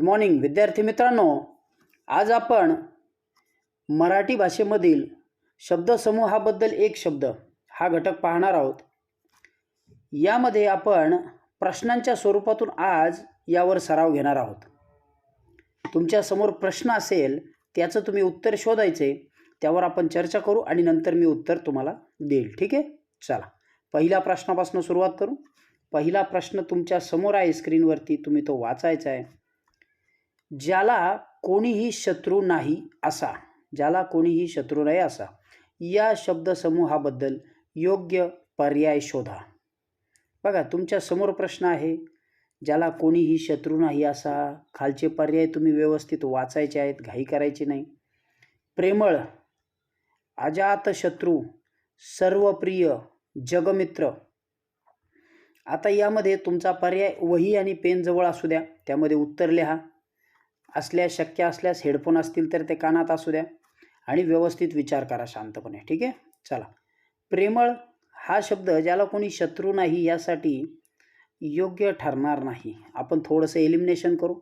Good morning विद्यार्थी मित्रांनो. आज आपण मराठी भाषेमधील शब्दसमूहाबद्दल एक शब्द हा घटक पाहणार आहोत. यामध्ये आपण प्रश्नांच्या स्वरूपातून आज यावर सराव घेणार आहोत. तुमच्यासमोर प्रश्न असेल त्याचं तुम्ही उत्तर शोधायचे त्यावर आपण चर्चा करू आणि नंतर मी उत्तर तुम्हाला देईल. ठीक आहे? चला. पहिल्या प्रश्नापासून सुरुवात करू. पहिला प्रश्न तुमच्यासमोर आहे स्क्रीनवरती तुम्ही तो वाचायचा आहे. ज्याला कोणीही शत्रू नाही असा ज्याला कोणीही शत्रू नाही असा. या शब्दसमूहाबद्दल योग्य पर्याय शोधा. बघा तुमच्यासमोर प्रश्न आहे ज्याला कोणीही शत्रू नाही असा. खालचे पर्याय तुम्ही व्यवस्थित वाचायचे आहेत घाई करायची नाही. प्रेमळ अजातशत्रू सर्वप्रिय जगमित्र. आता यामध्ये तुमचा पर्याय वही आणि पेनजवळ असू द्या त्यामध्ये उत्तर लिहा. असल्या शक्य असल्यास हेडफोन असतील तर ते कानात असू द्या. आणि व्यवस्थित विचार करा शांतपणे ठीक आहे? चला. प्रेमळ हा शब्द ज्याला कोणी शत्रू नाही यासाठी योग्य ठरणार नाही. आपण थोडंसं एलिमिनेशन करू.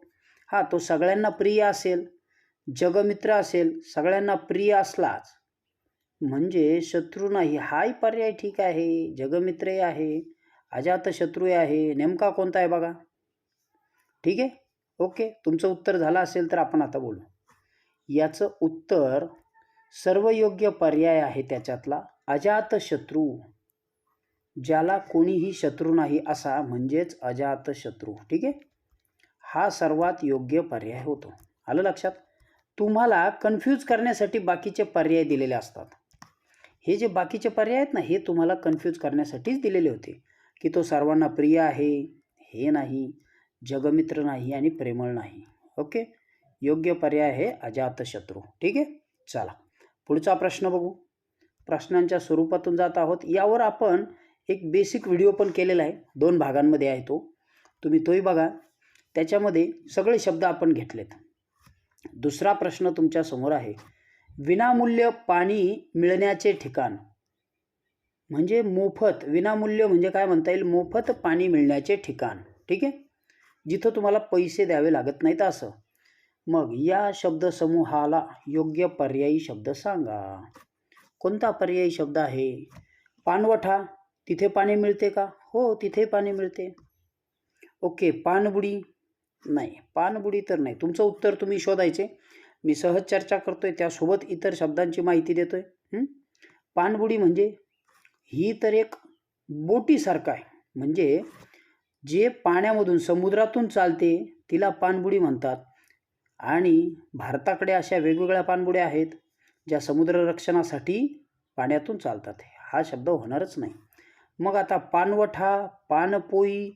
हां तो सगळ्यांना प्रिय असेल जगमित्र असेल सगळ्यांना प्रिय असलाच. म्हणजे शत्रू नाही. हाही पर्याय ठीक आहे जगमित्रही आहे अजातशत्रूही आहे. नेमका कोणता आहे बघा. ठीक आहे? ओके तुमचं उत्तर झालं असेल तर आपण आता बोलू. याचं उत्तर सर्व योग्य पर्याय आहे त्याच्यातला अजातशत्रू ज्याला कोणीही शत्रू नाही असा म्हणजेच अजातशत्रू ठीक आहे? हा सर्वात योग्य पर्याय होतो. आलं लक्षात? तुम्हाला कन्फ्यूज करण्यासाठी बाकीचे पर्याय दिलेले असतात. हे जे बाकीचे पर्याय आहेत ना हे तुम्हाला कन्फ्यूज करण्यासाठीच दिलेले होते. की तो सर्वांना प्रिय आहे हे नाही जगमित्र नाही आणि प्रेमळ नाही. ओके? योग्य पर्याय आहे अजातशत्रू. ठीक आहे? चला. पुढचा प्रश्न बघू. प्रश्नांच्या स्वरूपातून जात आहोत. यावर आपण एक बेसिक व्हिडिओ पण केलेला आहे. दोन भागांमध्ये आहे तो. तुम्ही तोही बघा. त्याच्यामध्ये सगळे शब्द आपण घेतलेत. दुसरा प्रश्न तुमच्यासमोर आहे. विनामूल्य पाणी मिळण्याचे ठिकाण. म्हणजे मोफत. विनामूल्य म्हणजे काय म्हणता येईल? मोफत पाणी मिळण्याचे ठिकाण. ठीक आहे? जिथं तुम्हाला पैसे द्यावे लागत नाहीत असं. मग या शब्दसमूहाला योग्य पर्यायी शब्द सांगा. कोणता पर्यायी शब्द आहे? पानवठा तिथे पाणी मिळते का? हो तिथे पाणी मिळते. ओके पानबुडी? नाही पानबुडी तर नाही. तुमचं उत्तर तुम्ही शोधायचे. मी सहज चर्चा करतोय त्यासोबत इतर शब्दांची माहिती देतोय. आहे पानबुडी म्हणजे ही तर एक बोटीसारखं आहे. म्हणजे जे पाण्यामधून समुद्रातून चालते तिला पाणबुडी म्हणतात. आणि भारताकडे अशा वेगवेगळ्या पाणबुड्या आहेत ज्या समुद्ररक्षणासाठी पाण्यातून चालतात. हा शब्द होणारच नाही. मग आता पानवठा पानपोई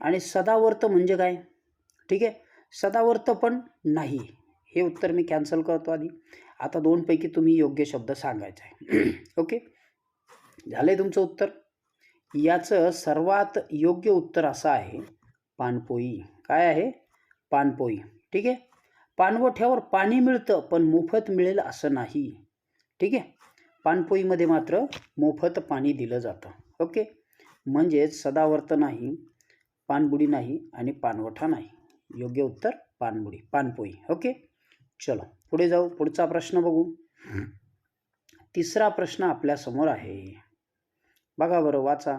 आणि सदावर्त म्हणजे काय? ठीक आहे? सदावर्त पण नाही. हे उत्तर मी कॅन्सल करतो आधी. आता दोनपैकी तुम्ही योग्य शब्द सांगायचा आहे. ओके? झालं आहे तुमचं उत्तर? याचं सर्वात योग्य उत्तर असं आहे पानपोई. काय आहे? पानपोई. ठीक आहे? पानवठ्यावर पाणी मिळतं पण मोफत मिळेल असं नाही. ठीक आहे? पानपोईमध्ये मात्र मोफत पाणी दिलं जातं. ओके? म्हणजेच सदावर्त नाही पानबुडी नाही आणि पानवठा नाही. योग्य उत्तर पानबुडी पानपोई. ओके? चलो पुढे जाऊ. पुढचा प्रश्न बघू. तिसरा प्रश्न आपल्यासमोर आहे. बघा बरं वाचा.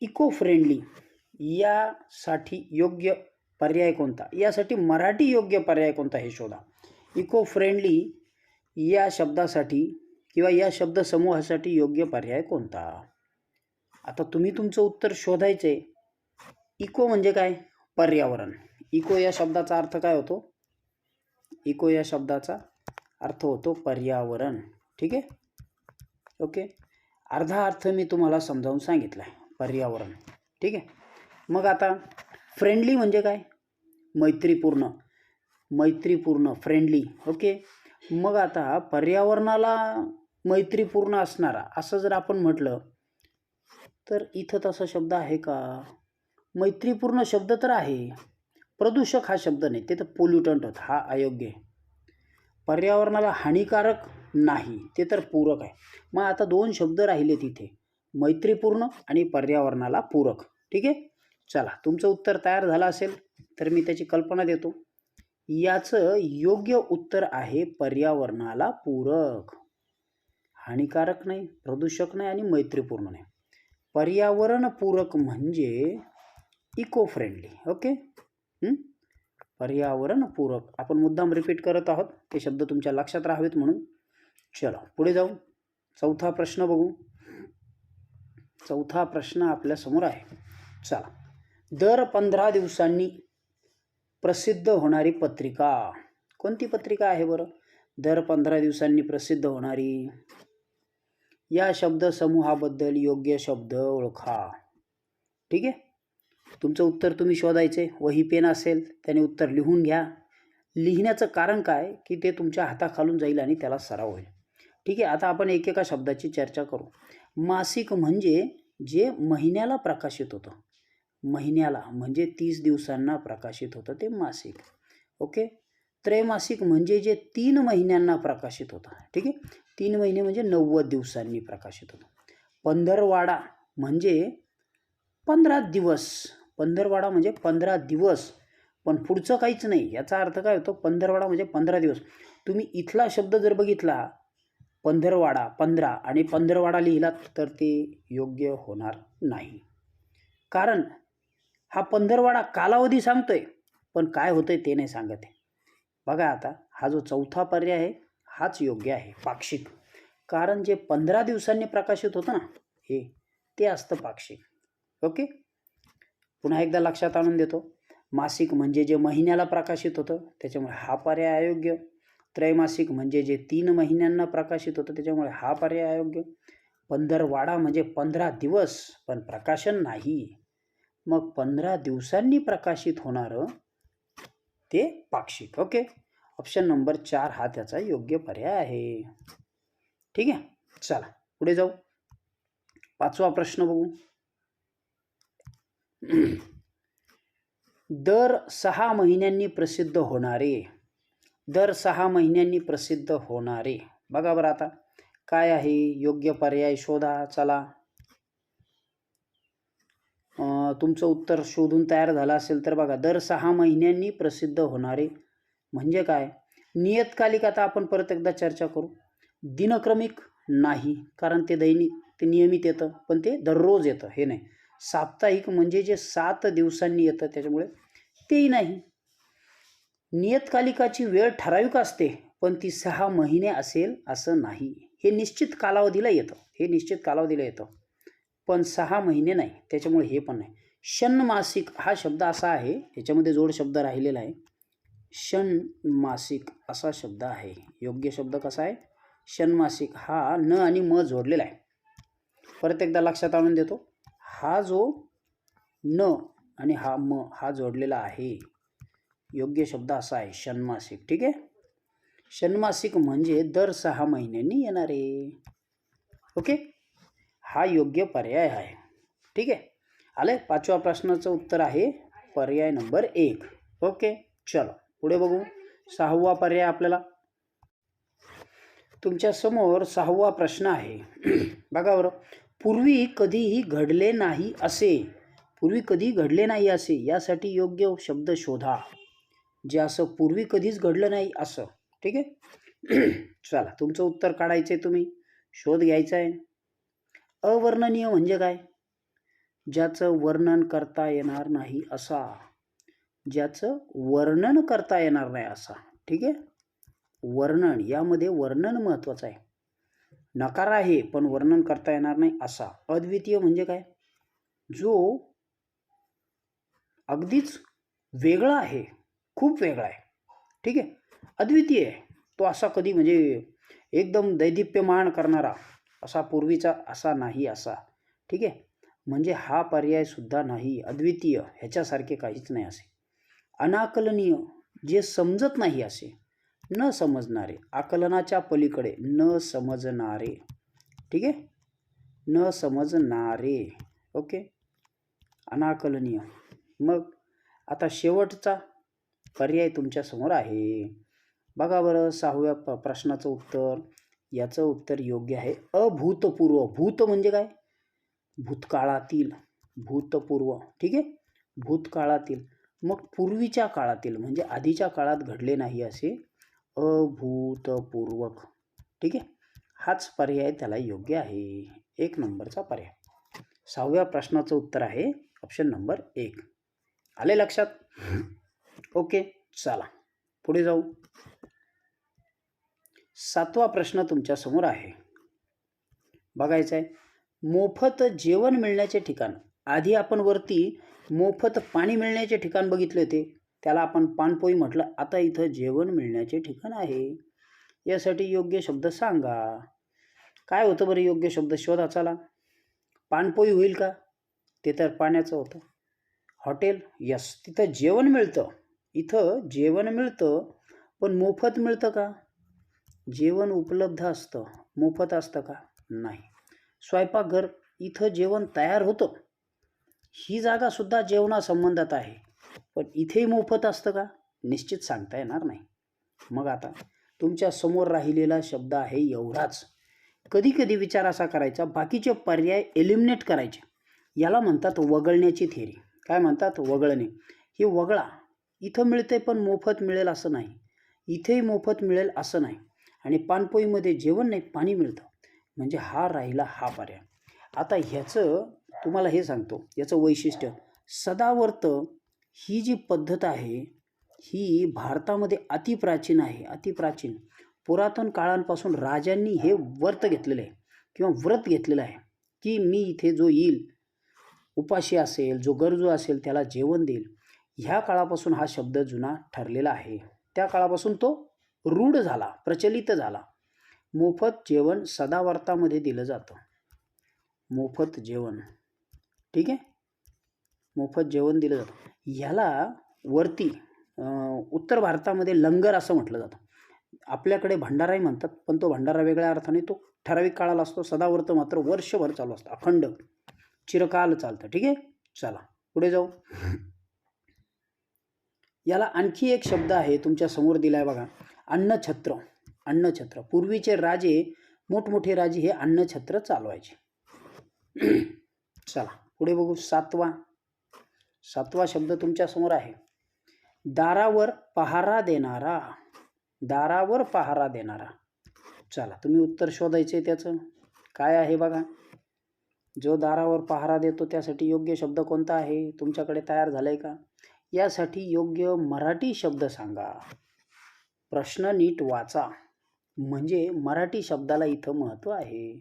इको फ्रेंडली यासाठी योग्य पर्याय कोणता? यासाठी मराठी योग्य पर्याय कोणता हे शोधा. इको फ्रेंडली या शब्दासाठी किंवा या शब्दसमूहासाठी योग्य पर्याय कोणता? आता तुम्ही तुमचं उत्तर शोधायचं. आहे इको म्हणजे काय? पर्यावरण. इको या शब्दाचा अर्थ काय होतो? इको या शब्दाचा अर्थ होतो पर्यावरण. ठीक आहे? ओके? अर्धा अर्थ मी तुम्हाला समजावून सांगितला आहे पर्यावरण. ठीक आहे? मग आता फ्रेंडली म्हणजे काय? मैत्रीपूर्ण. मैत्रीपूर्ण फ्रेंडली ओके मग आता पर्यावरणाला मैत्रीपूर्ण असणारा असं जर आपण म्हटलं तर इथं तसा शब्द आहे का? मैत्रीपूर्ण शब्द तर आहे. प्रदूषक हा शब्द नाही ते तर पोल्युटंट होत हा अयोग्य आहे. पर्यावरणाला हानिकारक नाही. ते तर पूरक आहे. मग आता दोन शब्द राहिले तिथे. मैत्रीपूर्ण आणि पर्यावरणाला पूरक. ठीक आहे? चला तुमचं उत्तर तयार झालं असेल तर मी त्याची कल्पना देतो. याचं योग्य उत्तर आहे पर्यावरणाला पूरक. हानिकारक नाही प्रदूषक नाही आणि मैत्रीपूर्ण नाही. पर्यावरणपूरक म्हणजे इको फ्रेंडली ओके पर्यावरणपूरक आपण मुद्दाम रिपीट करत आहोत. ते शब्द तुमच्या लक्षात राहावेत म्हणून. चला पुढे जाऊ. चौथा प्रश्न बघू. चौथा प्रश्न आपल्यासमोर आहे. चला. दर पंधरा दिवसांनी प्रसिद्ध होणारी पत्रिका. कोणती पत्रिका आहे बरं? दर पंधरा दिवसांनी प्रसिद्ध होणारी. या शब्दसमूहाबद्दल योग्य शब्द ओळखा. ठीक आहे? तुमचं उत्तर तुम्ही शोधायचे. वही पेन असेल त्याने उत्तर लिहून घ्या. लिहिण्याचं कारण काय? की ते तुमच्या हाताखालून जाईल आणि त्याला सराव होईल. ठीक आहे आता आपण एकेका शब्दाची चर्चा करू. मासिक म्हणजे जे महिन्याला प्रकाशित होतं. महिन्याला म्हणजे तीस दिवसांना प्रकाशित होतं ते मासिक. ओके? त्रैमासिक म्हणजे जे तीन महिन्यांना प्रकाशित होतं. ठीक आहे? तीन महिने म्हणजे नव्वद दिवसांनी प्रकाशित होतं. पंधरवाडा म्हणजे पंधरा दिवस. पंधरवाडा म्हणजे पंधरा दिवस. पण पुढचं काहीच नाही. याचा अर्थ काय होतो? पंधरवाडा म्हणजे पंधरा दिवस. तुम्ही इथला शब्द जर बघितला पंधरवाडा पंधरा आणि पंधरवाडा लिहिलात तर ते योग्य होणार नाही. कारण हा पंधरवाडा कालावधी सांगतोय पण काय होतंय ते नाही सांगत आहे. बघा आता हा जो चौथा पर्याय आहे हाच योग्य आहे पाक्षिक. कारण जे पंधरा दिवसांनी प्रकाशित होतं ना हे ते असतं पाक्षिक. ओके? पुन्हा एकदा लक्षात आणून देतो. मासिक म्हणजे जे महिन्याला प्रकाशित होतं त्याच्यामुळे हा पर्याय अयोग्य. त्रैमासिक म्हणजे जे तीन महिन्यांना प्रकाशित होतं त्याच्यामुळे हा पर्याय अयोग्य. पंधरवाडा म्हणजे पंधरा दिवस पण प्रकाशन नाही. मग पंधरा दिवसांनी प्रकाशित होणारं ते पाक्षिक. ओके? ऑप्शन नंबर चार हा त्याचा योग्य पर्याय आहे. ठीक आहे? चला पुढे जाऊ. पाचवा प्रश्न बघू. दर सहा महिन्यांनी प्रसिद्ध होणारे दर सहा महिन्यांनी प्रसिद्ध होणारे. बघा बरं आता. काय आहे? योग्य पर्याय शोधा. चला. तुमचं उत्तर शोधून तयार झालं असेल तर बघा. दर सहा महिन्यांनी प्रसिद्ध होणारे म्हणजे काय? नियतकालिक आता आपण परत एकदा चर्चा करू. दिनक्रमिक नाही कारण ते दैनिक ते नियमित येतं पण ते दररोज येतं. हे नाही. साप्ताहिक म्हणजे जे सात दिवसांनी येतं त्याच्यामुळे तेही नाही. नियतकालिकाची वेळ ठराविक असते पण ती सहा महिने असेल असं नाही. हे निश्चित कालावधीला येतं. हे निश्चित कालावधीला येतं. पण सहा महिने नाही. त्याच्यामुळे हे पण नाही. षण्मासिक हा शब्द असा आहे याच्यामध्ये जोड शब्द राहिलेला आहे. षण्मासिक असा शब्द आहे. योग्य शब्द कसा आहे? षण्मासिक हा न आणि म जोडलेला आहे. परत एकदा लक्षात आणून देतो. हा जो न आणि हा म हा जोडलेला आहे. योग्य शब्द असा आहे षण्मासिक. ठीक आहे? षण्मासिक म्हणजे दर सहा महिन्यांनी येणारे. ओके? हा योग्य पर्याय आहे. ठीक आहे? आले पाचव्या प्रश्नाचं उत्तर आहे पर्याय नंबर एक. ओके? चलो पुढे बघू. सहावा पर्याय आपल्याला. तुमच्यासमोर सहावा प्रश्न आहे. बघा बरं. पूर्वी कधीही घडले नाही असे. पूर्वी कधी घडले नाही असे. यासाठी योग्य शब्द शोधा. जे असं पूर्वी कधीच घडलं नाही असं. ठीक आहे? चला तुमचं उत्तर काढायचं आहे तुम्ही. शोध घ्यायचा आहे अवर्णनीय म्हणजे काय? ज्याचं वर्णन करता येणार नाही असा. ज्याचं वर्णन करता येणार नाही असा. ठीक आहे? वर्णन यामध्ये वर्णन महत्त्वाचं आहे. नकार आहे पण वर्णन करता येणार नाही असा. अद्वितीय म्हणजे काय? जो अगदीच वेगळा आहे. खूप वेगळा आहे. ठीक आहे? अद्वितीय आहे. तो असा कधी म्हणजे एकदम दैदिप्यमान करणारा असा पूर्वीचा असा नाही असा. ठीक आहे? म्हणजे हा पर्यायसुद्धा नाही. अद्वितीय ह्याच्यासारखे काहीच नाही असे. अनाकलनीय जे समजत नाही असे न समजणारे आकलनाच्या पलीकडे न समजणारे. ठीक आहे? न समजणारे. ओके? अनाकलनीय. मग आता शेवटचा पर्याय तुमच्यासमोर आहे. बघा बरं सहाव्या प प्रश्नाचं उत्तर. याचं उत्तर योग्य आहे. अभूतपूर्व. भूत म्हणजे काय? भूतकाळातील. भूतपूर्व. ठीक आहे? भूतकाळातील. मग पूर्वीच्या काळातील म्हणजे आधीच्या काळात घडले नाही असे अभूतपूर्वक. ठीक आहे? हाच पर्याय त्याला योग्य आहे. एक नंबरचा पर्याय. सहाव्या प्रश्नाचं उत्तर आहे. ऑप्शन नंबर एक. आले लक्षात? ओके चला. पुढे जाऊ. सातवा प्रश्न तुमच्यासमोर आहे. बघायचं आहे मोफत जेवण मिळण्याचे ठिकाण. आधी आपण वरती मोफत पाणी मिळण्याचे ठिकाण बघितले होते. त्याला आपण पानपोई म्हटलं. आता इथं जेवण मिळण्याचे ठिकाण आहे. यासाठी योग्य शब्द सांगा. काय होतं बरं योग्य शब्द शोधा चला. पानपोई होईल का? ते तर पाण्याचं होतं. Hotel yes. तिथं जेवण मिळतं. इथं जेवण मिळतं पण मोफत मिळतं का? जेवण उपलब्ध असतं. मोफत असतं का? नाही. स्वयंपाकघर इथं जेवण तयार होतं. ही जागासुद्धा जेवणासंबंधात आहे. पण इथेही मोफत असतं का? निश्चित सांगता येणार नाही. मग आता तुमच्यासमोर राहिलेला शब्द आहे एवढाच. कधी कधी विचार असा करायचा बाकीचे पर्याय एलिमिनेट करायचे. याला म्हणतात वगळण्याची थेरी. काय म्हणतात? वगळणे. हे वगळा. इथं मिळते पण मोफत मिळेल असं नाही. इथेही मोफत मिळेल असं नाही. आणि पानपोईमध्ये जेवण नाही पाणी मिळतं. म्हणजे हा राहिला हा पर्याय. आता ह्याचं तुम्हाला हे सांगतो. याचं वैशिष्ट्य सदावर्त ही जी पद्धत आहे ही भारतामध्ये अतिप्राचीन आहे. अतिप्राचीन. पुरातन काळांपासून राजांनी हे व्रत घेतलेलं आहे. किंवा व्रत घेतलेलं आहे की मी इथे जो येईल उपाशी असेल जो गरजू असेल त्याला जेवण देईल. ह्या काळापासून हा शब्द जुना ठरलेला आहे. त्या काळापासून तो रूढ झाला प्रचलित झाला. मोफत जेवण सदावर्तामध्ये दिलं जातं. मोफत जेवण. ठीक आहे? मोफत जेवण दिलं जातं. ह्याला वरती उत्तर भारतामध्ये लंगर असं म्हटलं जातं. आपल्याकडे भंडाराही म्हणतात पण तो भंडारा वेगळ्या अर्थाने तो ठराविक काळाला असतो सदावर्त मात्र वर्षभर चालू असतं. अखंड. चिरकाल चालतं. ठीक आहे? चला. पुढे जाऊ. याला आणखी एक शब्द आहे तुमच्यासमोर दिलाय बघा. अन्नछत्र. अन्नछत्र. पूर्वीचे राजे मोठमोठे राजे हे अन्नछत्र चालवायचे. चला पुढे बघू. सातवा. सातवा शब्द तुमच्यासमोर आहे. दारावर पहारा देणारा. दारावर पहारा देणारा. चला तुम्ही उत्तर शोधायचे त्याचं. काय आहे बघा? जो दारावर पहारा देतो त्यासाठी योग्य शब्द कोणता आहे? तुमच्याकडे तयार झालाय का? यासाठी योग्य मराठी शब्द सांगा. प्रश्न नीट वाचा. म्हणजे मराठी शब्दाला इथं महत्त्व आहे.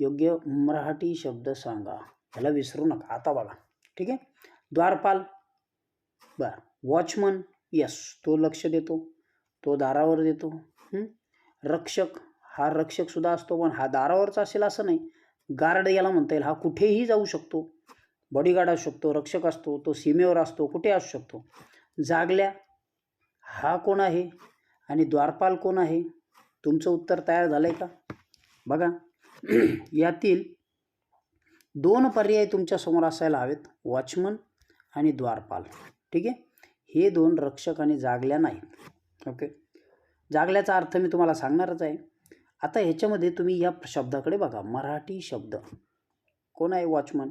योग्य मराठी शब्द सांगा. ह्याला विसरू नका. आता बघा. ठीक आहे? द्वारपाल. बर. वॉचमन. यस. तो लक्ष देतो. तो दारावर देतो. रक्षक. हा रक्षकसुद्धा असतो पण हा दारावरचा असेल असं नाही. गार्ड याला म्हणता येईल. हा कुठेही जाऊ शकतो. बॉडीगार्ड असू शकतो रक्षक असतो तो सीमेवर असतो कुठे असू शकतो. जागल्या हा कोण आहे? आणि द्वारपाल कोण आहे? तुमचं उत्तर तयार झालं आहे का? बघा यातील दोन पर्याय तुमच्यासमोर असायला हवेत वॉचमन आणि द्वारपाल. ठीक आहे? हे दोन रक्षक आणि जागल्या नाहीत. ओके? जागल्याचा अर्थ मी तुम्हाला सांगणारच आहे. आता ह्याच्यामध्ये तुम्ही या शब्दाकडे बघा मराठी शब्द. कोण आहे वॉचमन?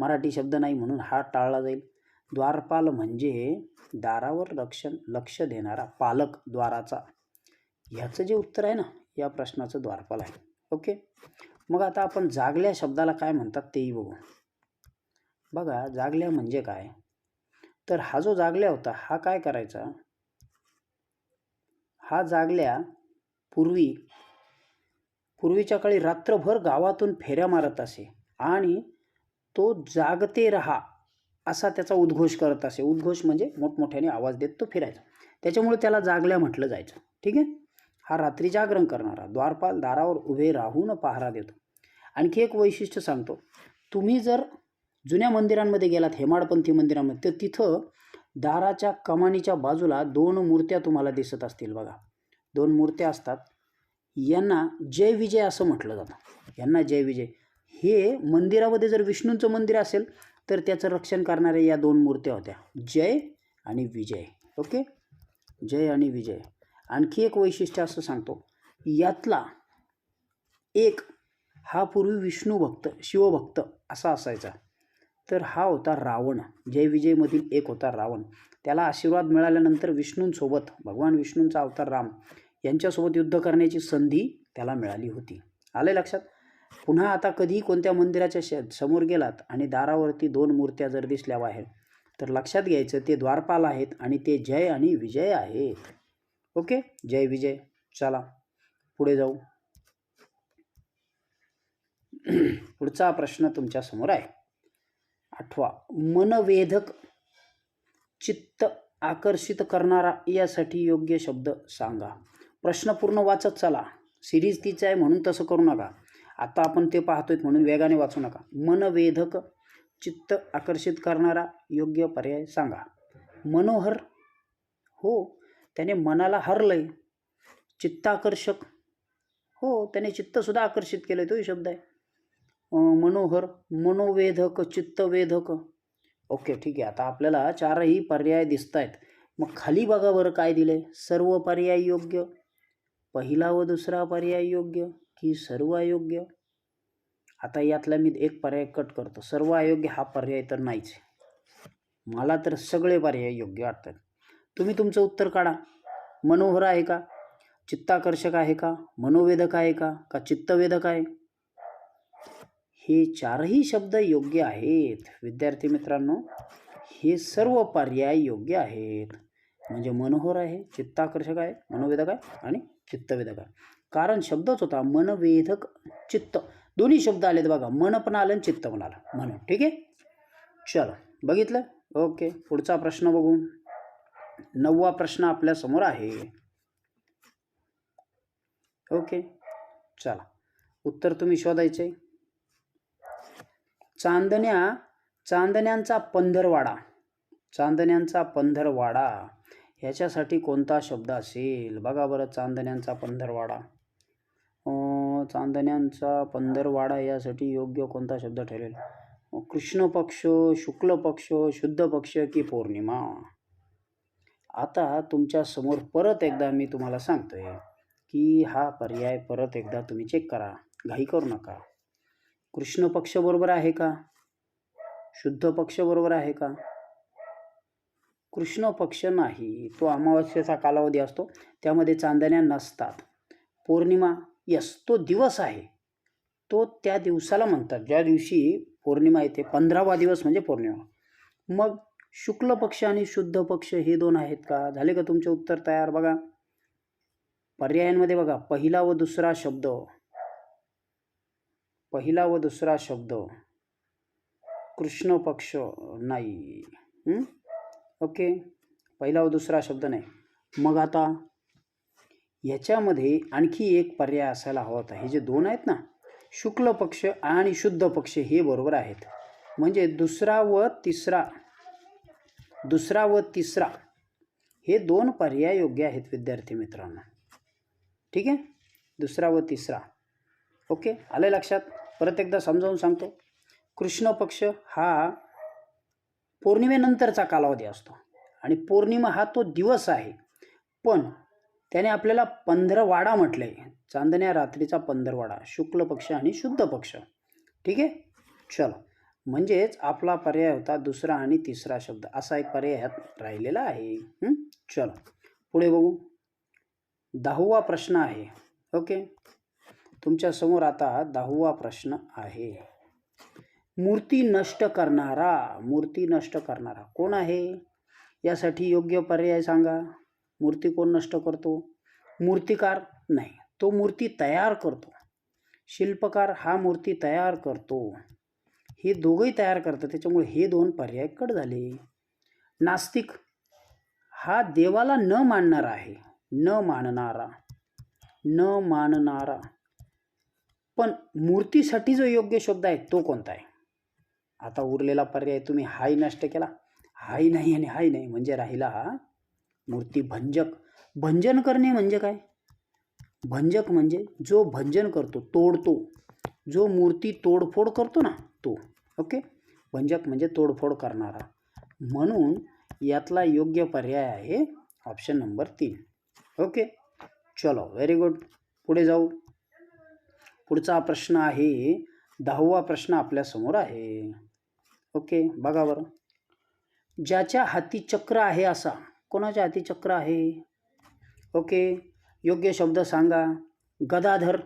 मराठी शब्द नाही म्हणून हा टाळला जाईल. द्वारपाल म्हणजे दारावर लक्ष लक्ष देणारा पालक द्वाराचा. ह्याचं जे उत्तर आहे ना या प्रश्नाचं द्वारपाल आहे. ओके? मग आता आपण जागल्या शब्दाला काय म्हणतात तेही बघू. बघा जागल्या म्हणजे काय? तर हा जो जागल्या होता हा काय करायचा? हा जागल्या पूर्वी पूर्वीच्या काळी रात्रभर गावातून फेऱ्या मारत असे. आणि तो जागते रहा असा त्याचा उद्घोष करत असे. उद्घोष म्हणजे मोठमोठ्याने आवाज देत तो फिरायचा. त्याच्यामुळे त्याला जागल्या म्हटलं जायचं. ठीक आहे? हा रात्री जागरण करणारा द्वारपाल दारावर उभे राहून पहारा देतो. आणखी एक वैशिष्ट्य सांगतो. तुम्ही जर जुन्या मंदिरांमध्ये गेलात हेमाडपंथी मंदिरामध्ये तर तिथं दाराच्या कमानीच्या बाजूला दोन मूर्त्या तुम्हाला दिसत असतील बघा. दोन मूर्त्या असतात. यांना जय विजय असं म्हटलं जातं. यांना जय विजय. हे मंदिरामध्ये जर विष्णूंचं मंदिर असेल तर त्याचं रक्षण करणाऱ्या या दोन मूर्त्या होत्या. जय आणि विजय. ओके? जय आणि विजय. आणखी एक वैशिष्ट्य असं सांगतो. यातला एक हा पूर्वी विष्णू भक्त शिवभक्त असा असायचा. तर हा होता रावण. जय विजयमधील एक होता रावण. त्याला आशीर्वाद मिळाल्यानंतर विष्णूंसोबत भगवान विष्णूंचा अवतार राम यांच्यासोबत युद्ध करण्याची संधी त्याला मिळाली होती. आले लक्षात? पुन्हा आता कधीही कोणत्या मंदिराच्या शे समोर गेलात आणि दारावरती दोन मूर्त्या जर दिसल्या बाहेर तर लक्षात घ्यायचं ते द्वारपाल आहेत आणि ते जय आणि विजय आहेत. ओके? जय विजय. चला पुढे जाऊ. पुढचा प्रश्न तुमच्यासमोर आहे. आठवा मनवेधक चित्त आकर्षित करणारा यासाठी योग्य शब्द सांगा. प्रश्न पूर्ण वाचत चला. सिरीज तीच आहे म्हणून तसं करू नका. आता आपण ते पाहतोय म्हणून वेगाने वाचू नका. मनवेधक चित्त आकर्षित करणारा योग्य पर्याय सांगा. मनोहर हो त्याने मनाला हरलंय. चित्ताकर्षक हो त्याने चित्तसुद्धा आकर्षित केलं तोही शब्द आहे. मनोहर मनोवेधक चित्तवेधक. ओके ठीक आहे. आता आपल्याला चारही पर्याय दिसत आहेत मग खाली बघा बरं काय दिलं आहे सर्व पर्याय योग्य पहिला व दुसरा पर्याय योग्य. की सर्व अयोग्य? आता यातला मी एक पर्याय कट करतो. सर्व अयोग्य हा पर्याय तर नाहीच मला तर सगळे पर्याय योग्य वाटतात. तुम्ही तुमचं उत्तर काढा. मनोहर आहे का? चित्ताकर्षक आहे का? मनोवेधक आहे का? का चित्तवेधक आहे? हे चारही शब्द योग्य आहेत. विद्यार्थी मित्रांनो हे सर्व पर्याय योग्य आहेत. म्हणजे मनोहर आहे चित्ताकर्षक आहे मनोवेधक आहे आणि चित्तवेधक आहे. कारण शब्दच होता मनवेधक चित्त. दोन्ही शब्द आलेत बघा. मन पण आलं आणि चित्त पण आलं. म्हणून. ठीक आहे? चलो. बघितलं? ओके. पुढचा प्रश्न बघू. नववा प्रश्न आपल्यासमोर आहे. ओके. चला. उत्तर तुम्ही शोधायचे. चांदण्या चांदण्यांचा पंधरवाडा. चांदण्यांचा पंधरवाडा. ह्याच्यासाठी कोणता शब्द असेल? बघा बरं. चांदण्यांचा पंधरवाडा. चांदण्यांचा पंधरवाडा यासाठी योग्य कोणता शब्द ठरेल? कृष्ण पक्ष शुक्ल पक्ष शुद्ध पक्ष की पौर्णिमा? आता तुमच्यासमोर परत एकदा मी तुम्हाला सांगतोय की हा पर्याय परत एकदा तुम्ही चेक करा. घाई करू नका. कृष्ण पक्ष बरोबर आहे का? शुद्ध पक्ष बरोबर आहे का? कृष्ण पक्ष नाही. तो अमावस्येचा कालावधी असतो. त्यामध्ये चांदण्या नसतात. पौर्णिमा यस तो दिवस आहे. तो त्या दिवसाला म्हणतात. ज्या दिवशी पौर्णिमा येते पंधरावा दिवस म्हणजे पौर्णिमा. मग शुक्ल पक्ष आणि शुद्ध पक्ष हे दोन आहेत का? झाले का तुमचे उत्तर तयार? बघा. पर्यायांमध्ये बघा. पहिला व दुसरा शब्द. पहिला व दुसरा शब्द. कृष्ण पक्ष नाही. ओके. पहिला व दुसरा शब्द नाही. मग आता याच्यामध्ये आणखी एक पर्याय असायला हवा होता. हे जे दोन आहेत ना शुक्ल पक्ष आणि शुद्ध पक्ष हे बरोबर आहेत. म्हणजे दुसरा व तिसरा दुसरा व तिसरा हे दोन पर्याय योग्य आहेत विद्यार्थी मित्रांनो. ठीक आहे? दुसरा व तिसरा. ओके? आलं लक्षात? परत एकदा समजावून सांगतो. कृष्ण पक्ष हा पौर्णिमेनंतरचा कालावधी असतो. आणि पौर्णिमा हा तो दिवस आहे. पण त्याने आपल्याला पंधरवाडा म्हटलं. आहे चांदण्या रात्रीचा पंधरवाडा शुक्ल पक्ष आणि शुद्ध पक्ष. ठीक आहे? चलो. म्हणजेच आपला पर्याय होता दुसरा आणि तिसरा शब्द. असा एक पर्याय राहिलेला आहे. चलो. पुढे बघू. दहावा प्रश्न आहे. ओके? तुमच्यासमोर आता दहावा प्रश्न आहे. मूर्ती नष्ट करणारा मूर्ती नष्ट करणारा कोण आहे? यासाठी योग्य पर्याय सांगा. मूर्ती कोण नष्ट करतो? मूर्तिकार नाही. तो मूर्ती तयार करतो. शिल्पकार हा मूर्ती तयार करतो. हे दोघंही तयार करतात. त्याच्यामुळे हे दोन पर्याय कट झाले. नास्तिक हा देवाला न मानणारा आहे. न मानणारा. न मानणारा. पण मूर्तीसाठी जो योग्य शब्द आहे तो कोणता आहे? आता उरलेला पर्याय तुम्ही हाही नष्ट केला. हाही नाही आणि हाही नाही म्हणजे राहिला हा मूर्ती भंजक. भंजन करणे म्हणजे काय? भंजक म्हणजे जो भंजन करतो तोडतो. जो मूर्ती तोडफोड करतो ना तो. ओके? भंजक म्हणजे तोडफोड करणारा. म्हणून यातला योग्य पर्याय आहे ऑप्शन नंबर तीन. ओके? चलो व्हेरी गुड पुढे जाऊ. पुढचा प्रश्न आहे दहावा प्रश्न आपल्यासमोर आहे. ओके? बघा बरं. ज्याच्या हाती चक्र आहे असा कोणाच्या हाती चक्र आहे? ओके योग्य शब्द सांगा. गदाधर.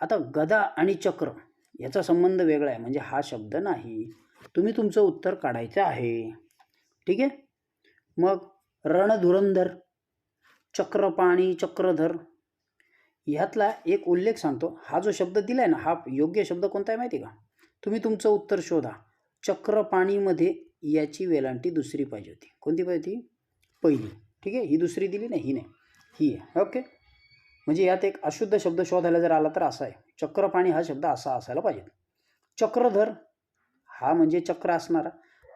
आता गदा आणि चक्र याचा संबंध वेगळा आहे म्हणजे हा शब्द नाही. तुम्ही तुमचं उत्तर काढायचं आहे. ठीक आहे? मग रणधुरंधर चक्रपाणी चक्रधर ह्यातला एक उल्लेख सांगतो. हा जो शब्द दिला आहे ना हा योग्य शब्द कोणता आहे माहिती आहे का? तुम्ही तुमचं उत्तर शोधा. चक्रपाणीमध्ये याची वेलांटी दुसरी पाहिजे होती. कोणती पाहिजे होती? पहिली. ठीक आहे? ही दुसरी दिली नाही ही नाही. ही आहे. ओके? म्हणजे यात एक अशुद्ध शब्द शोधायला जर आला तर असा आहे. चक्रपाणी हा शब्द असा असायला पाहिजे. चक्रधर हा म्हणजे चक्र असणारा.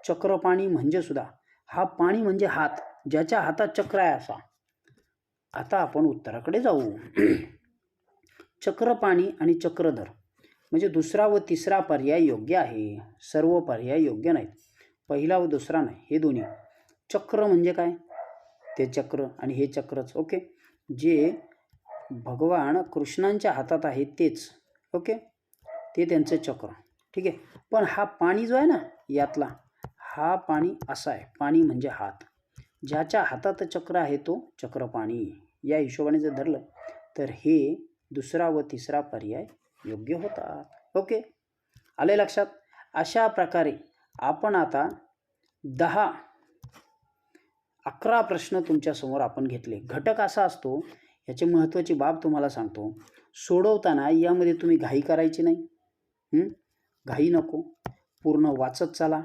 चक्रपाणी म्हणजे सुद्धा. हा पाणी म्हणजे हात. ज्याच्या हातात चक्र आहे असा. आता आपण उत्तराकडे जाऊ. चक्रपाणी आणि चक्रधर. म्हणजे दुसरा व तिसरा पर्याय योग्य आहे. सर्व पर्याय योग्य नाहीत. पहिला व दुसरा नाही. हे दोन्ही. चक्र म्हणजे काय? ते चक्र आणि हे चक्रच ओके? जे भगवान कृष्णांच्या हातात आहे तेच ओके? ते त्यांचं चक्र ठीक आहे? पण हा पाणी जो आहे ना यातला हा पाणी असा आहे. पाणी म्हणजे हात. ज्याच्या हातात चक्र आहे तो चक्र पाणी या हिशोबाने जर धरलं तर हे दुसरा व तिसरा पर्याय योग्य होतात ओके? आले लक्षात? अशा प्रकारे आपण आता दहा अकरा प्रश्न तुमच्यासमोर आपण घेतले. घटक असा असतो याची महत्त्वाची बाब तुम्हाला सांगतो. सोडवताना यामध्ये तुम्ही घाई करायची नाही. घाई नको. पूर्ण वाचत चाला.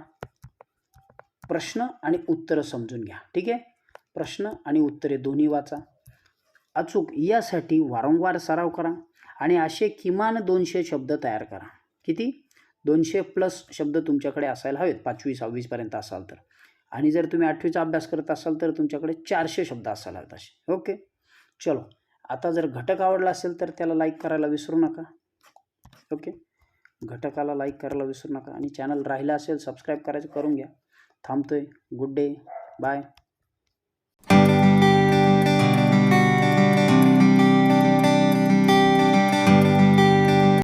प्रश्न आणि उत्तरं समजून घ्या. ठीक आहे? प्रश्न आणि उत्तरे दोन्ही वाचा. अचूक. यासाठी वारंवार सराव करा आणि असे किमान दोनशे शब्द तयार करा. किती? दोनशे प्लस शब्द तुमच्याकडे असायला हवेत. पाचवी सहावीसपर्यंत असाल तर. आणि जर तुम्ही आठवीचा अभ्यास करत असाल तर तुमच्याकडे चारशे शब्द असायला हवेत असे. ओके? चलो. आता जर घटक आवडला असेल तर त्याला लाईक करायला विसरू नका. ओके? घटकाला लाईक करायला विसरू नका. आणि चॅनल राहिला असेल सबस्क्राईब करायचं करून घ्या. थांबतोय. Good day bye